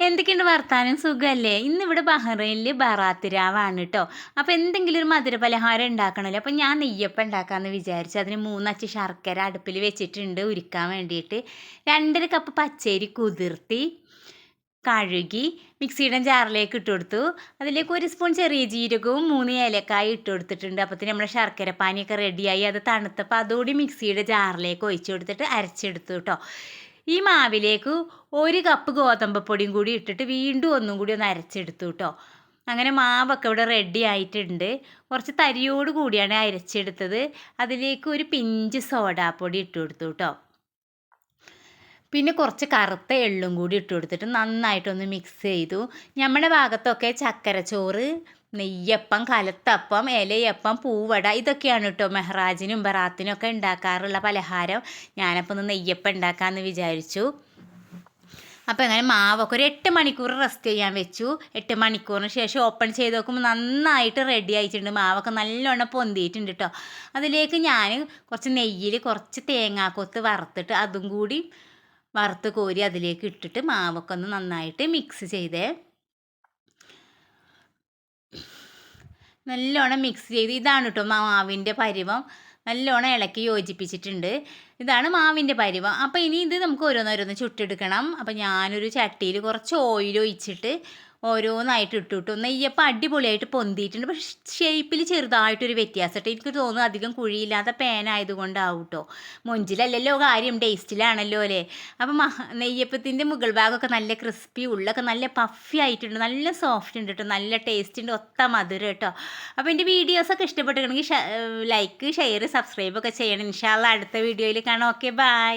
എന്തൊക്കെയുണ്ട് വർത്താനം? സുഖമല്ലേ ഇന്നിവിടെ ബഹ്റൈനിൽ ബറാത്തിരാവാണ് കേട്ടോ അപ്പോൾ എന്തെങ്കിലും ഒരു മധുര പലഹാരം ഉണ്ടാക്കണമല്ലോ അപ്പോൾ ഞാൻ നെയ്യപ്പം ഉണ്ടാക്കാമെന്ന് വിചാരിച്ചു. അതിന് മൂന്നച്ച് ശർക്കര അടുപ്പിൽ വെച്ചിട്ടുണ്ട് ഉരുക്കാൻ വേണ്ടിയിട്ട്. രണ്ടര കപ്പ് പച്ചരി കുതിർത്തി കഴുകി മിക്സിയുടെ ജാറിലേക്ക് ഇട്ട് കൊടുത്തു. അതിലേക്ക് ഒരു സ്പൂൺ ചെറിയ ജീരകവും മൂന്ന് ഏലക്കായ ഇട്ട് കൊടുത്തിട്ടുണ്ട്. അപ്പോഴത്തേന് നമ്മുടെ ശർക്കര പാനിയൊക്കെ റെഡിയായി അത് തണുത്തപ്പോൾ അതുകൂടി മിക്സിയുടെ ജാറിലേക്ക് ഒഴിച്ചു കൊടുത്തിട്ട് അരച്ചെടുത്തു കേട്ടോ ഈ മാവിലേക്ക് ഒരു കപ്പ് ഗോതമ്പ് പൊടിയും കൂടി ഇട്ടിട്ട് വീണ്ടും ഒന്നും കൂടി ഒന്ന് അരച്ചെടുത്തു കേട്ടോ അങ്ങനെ മാവൊക്കെ ഇവിടെ റെഡി ആയിട്ടുണ്ട്. കുറച്ച് തരിയോട് കൂടിയാണ് അരച്ചെടുത്തത്. അതിലേക്ക് ഒരു പിഞ്ച് സോഡാപ്പൊടി ഇട്ട് കൊടുത്തു കേട്ടോ പിന്നെ കുറച്ച് കറുത്ത എള്ളും കൂടി ഇട്ട് കൊടുത്തിട്ട് നന്നായിട്ടൊന്ന് മിക്സ് ചെയ്തു. നമ്മുടെ ഭാഗത്തൊക്കെ ചക്കരച്ചോറ് നെയ്യപ്പം കലത്തപ്പം ഇലയപ്പം പൂവട ഇതൊക്കെയാണ് കേട്ടോ മെഹ്റാജിനും ബറാത്തിനും ഒക്കെ ഉണ്ടാക്കാറുള്ള പലഹാരം. ഞാനപ്പോൾ ഒന്ന് നെയ്യപ്പം ഉണ്ടാക്കാമെന്ന് വിചാരിച്ചു. അപ്പോൾ അങ്ങനെ മാവൊക്കെ ഒരു എട്ട് മണിക്കൂർ റെസ്റ്റ് ചെയ്യാൻ വെച്ചു. എട്ട് മണിക്കൂറിന് ശേഷം ഓപ്പൺ ചെയ്ത് നോക്കുമ്പോൾ നന്നായിട്ട് റെഡി ആയിട്ടുണ്ട്. മാവൊക്കെ നല്ലോണം പൊന്തിയിട്ടുണ്ട് കേട്ടോ അതിലേക്ക് ഞാൻ കുറച്ച് നെയ്യിൽ കുറച്ച് തേങ്ങാക്കൊത്ത് വറുത്തിട്ട് അതും കൂടി വറുത്ത് കോരി അതിലേക്ക് ഇട്ടിട്ട് മാവൊക്കെ ഒന്ന് നന്നായിട്ട് മിക്സ് ചെയ്തേ. നല്ലോണം മിക്സ് ചെയ്ത് ഇതാണ് കേട്ടോ മാവിന്റെ പരിവം. നല്ലോണം ഇളക്കി യോജിപ്പിച്ചിട്ടുണ്ട്. ഇതാണ് മാവിന്റെ പരിവം. അപ്പോൾ ഇനി ഇത് നമുക്ക് ഓരോന്നോരോന്ന് ചുട്ടെടുക്കണം. അപ്പോൾ ഞാനൊരു ചട്ടിയിൽ കുറച്ച് ഓയിൽ ഒഴിച്ചിട്ട് ഓരോന്നായിട്ട് ഇട്ടിട്ടു നെയ്യപ്പം അടിപൊളിയായിട്ട് പൊന്തിയിട്ടുണ്ട്. പക്ഷെ ഷേപ്പിൽ ചെറുതായിട്ടൊരു വ്യത്യാസം കേട്ടോ എനിക്ക് തോന്നുന്നു അധികം കുഴിയില്ലാത്ത പാൻ ആയതുകൊണ്ടാവും കേട്ടോ മൊഞ്ചിലല്ലല്ലോ കാര്യം ടേസ്റ്റിലാണല്ലോ അല്ലേ? അപ്പം നെയ്യപ്പത്തിന്റെ മുകൾ ഭാഗമൊക്കെ നല്ല ക്രിസ്പി ഉള്ളൊക്കെ നല്ല പഫി ആയിട്ടുണ്ട്. നല്ല സോഫ്റ്റ് ഉണ്ട് കേട്ടോ നല്ല ടേസ്റ്റ് ഉണ്ട്. ഒത്ത മധുരം കേട്ടോ അപ്പോൾ എന്റെ വീഡിയോസൊക്കെ ഇഷ്ടപ്പെട്ടിട്ടുണ്ടെങ്കിൽ ലൈക്ക് ഷെയർ സബ്സ്ക്രൈബ് ഒക്കെ ചെയ്യണം. ഇൻഷാല്ല അടുത്ത വീഡിയോയിൽ കാണാം. Okay bye